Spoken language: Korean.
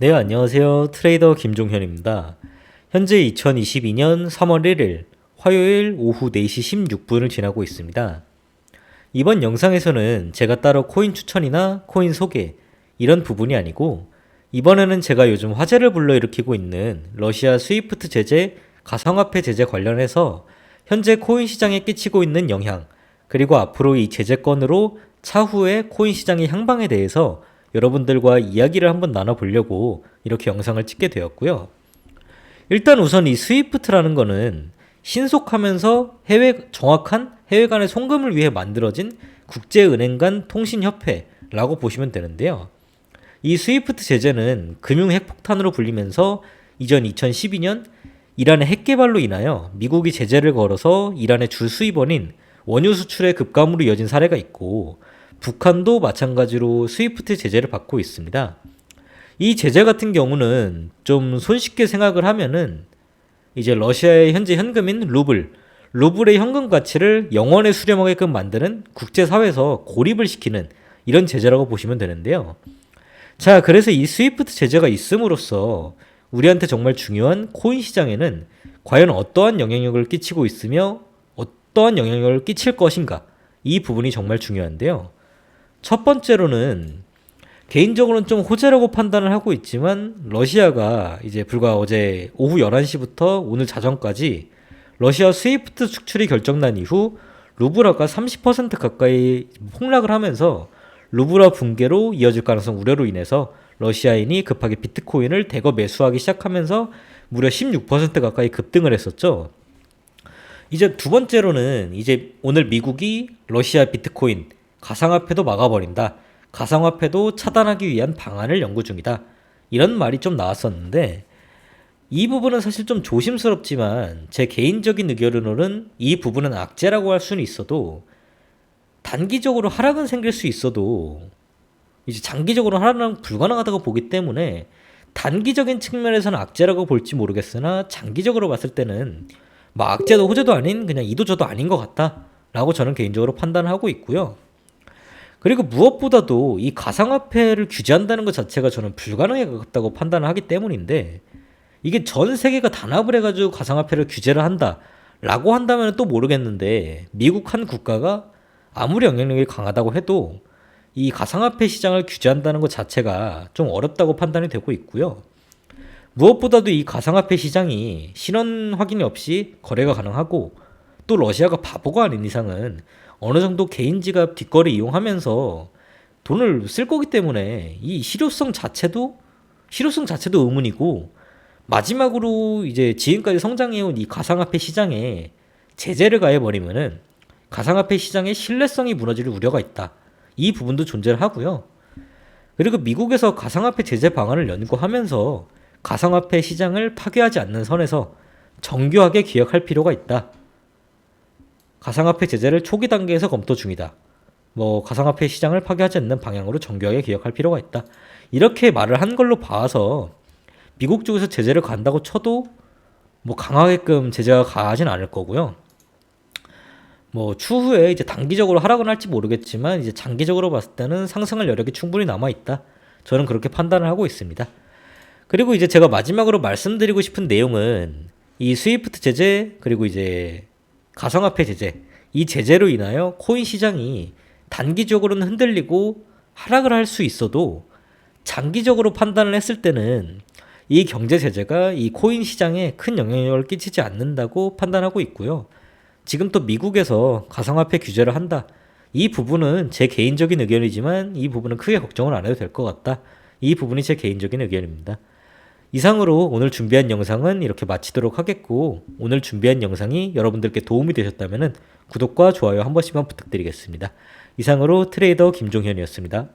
네, 안녕하세요. 트레이더 김종현입니다. 현재 2022년 3월 1일 화요일 오후 4시 16분을 지나고 있습니다. 이번 영상에서는 제가 따로 코인 추천이나 코인 소개 이런 부분이 아니고 이번에는 제가 요즘 화제를 불러일으키고 있는 러시아 스위프트 제재, 가상화폐 제재 관련해서 현재 코인 시장에 끼치고 있는 영향, 그리고 앞으로 이 제재건으로 차후에 코인 시장의 향방에 대해서 여러분들과 이야기를 한번 나눠보려고 이렇게 영상을 찍게 되었고요. 일단 우선 이 스위프트라는 거는 신속하면서 해외 정확한 해외 간의 송금을 위해 만들어진 국제은행 간 통신협회라고 보시면 되는데요. 이 스위프트 제재는 금융 핵폭탄으로 불리면서 이전 2012년 이란의 핵 개발로 인하여 미국이 제재를 걸어서 이란의 주 수입원인 원유 수출의 급감으로 이어진 사례가 있고 북한도 마찬가지로 스위프트 제재를 받고 있습니다. 이 제재 같은 경우는 좀 손쉽게 생각을 하면은 이제 러시아의 현재 현금인 루블, 루블의 현금 가치를 영원에 수렴하게끔 만드는 국제사회에서 고립을 시키는 이런 제재라고 보시면 되는데요. 자, 그래서 이 스위프트 제재가 있음으로써 우리한테 정말 중요한 코인 시장에는 과연 어떠한 영향력을 끼치고 있으며 어떠한 영향력을 끼칠 것인가 이 부분이 정말 중요한데요. 첫 번째로는 개인적으로는 좀 호재라고 판단을 하고 있지만 러시아가 이제 불과 어제 오후 11시부터 오늘 자정까지 러시아 스위프트 수출이 결정난 이후 루브라가 30% 가까이 폭락을 하면서 루브라 붕괴로 이어질 가능성 우려로 인해서 러시아인이 급하게 비트코인을 대거 매수하기 시작하면서 무려 16% 가까이 급등을 했었죠. 이제 두 번째로는 이제 오늘 미국이 러시아 비트코인 가상화폐도 막아버린다. 가상화폐도 차단하기 위한 방안을 연구 중이다. 이런 말이 좀 나왔었는데 이 부분은 사실 좀 조심스럽지만 제 개인적인 의견으로는 이 부분은 악재라고 할 수는 있어도 단기적으로 하락은 생길 수 있어도 이제 장기적으로 하락은 불가능하다고 보기 때문에 단기적인 측면에서는 악재라고 볼지 모르겠으나 장기적으로 봤을 때는 뭐 악재도 호재도 아닌 그냥 이도저도 아닌 것 같다라고 저는 개인적으로 판단하고 있고요. 그리고 무엇보다도 이 가상화폐를 규제한다는 것 자체가 저는 불가능에 가깝다고 판단을 하기 때문인데 이게 전 세계가 단합을 해가지고 가상화폐를 규제를 한다라고 한다면 또 모르겠는데 미국 한 국가가 아무리 영향력이 강하다고 해도 이 가상화폐 시장을 규제한다는 것 자체가 좀 어렵다고 판단이 되고 있고요. 무엇보다도 이 가상화폐 시장이 신원 확인이 없이 거래가 가능하고 또 러시아가 바보가 아닌 이상은 어느 정도 개인 지갑 뒷거래 이용하면서 돈을 쓸 거기 때문에 이 실효성 자체도 실효성 자체도 의문이고 마지막으로 이제 지금까지 성장해온 이 가상화폐 시장에 제재를 가해버리면은 가상화폐 시장의 신뢰성이 무너질 우려가 있다. 이 부분도 존재를 하고요. 그리고 미국에서 가상화폐 제재 방안을 연구하면서 가상화폐 시장을 파괴하지 않는 선에서 정교하게 기억할 필요가 있다. 가상화폐 제재를 초기 단계에서 검토 중이다. 뭐 가상화폐 시장을 파괴하지 않는 방향으로 정교하게 기억할 필요가 있다. 이렇게 말을 한 걸로 봐서 미국 쪽에서 제재를 간다고 쳐도 뭐 강하게끔 제재가 가진 않을 거고요. 뭐 추후에 이제 단기적으로 하락은 할지 모르겠지만 이제 장기적으로 봤을 때는 상승할 여력이 충분히 남아 있다. 저는 그렇게 판단을 하고 있습니다. 그리고 이제 제가 마지막으로 말씀드리고 싶은 내용은 이 스위프트 제재 그리고 이제 가상화폐 제재 이 제재로 인하여 코인 시장이 단기적으로는 흔들리고 하락을 할 수 있어도 장기적으로 판단을 했을 때는 이 경제 제재가 이 코인 시장에 큰 영향력을 끼치지 않는다고 판단하고 있고요. 지금 또 미국에서 가상화폐 규제를 한다. 이 부분은 제 개인적인 의견이지만 이 부분은 크게 걱정을 안 해도 될 것 같다. 이 부분이 제 개인적인 의견입니다. 이상으로 오늘 준비한 영상은 이렇게 마치도록 하겠고 오늘 준비한 영상이 여러분들께 도움이 되셨다면 구독과 좋아요 한 번씩만 부탁드리겠습니다. 이상으로 트레이더 김종현이었습니다.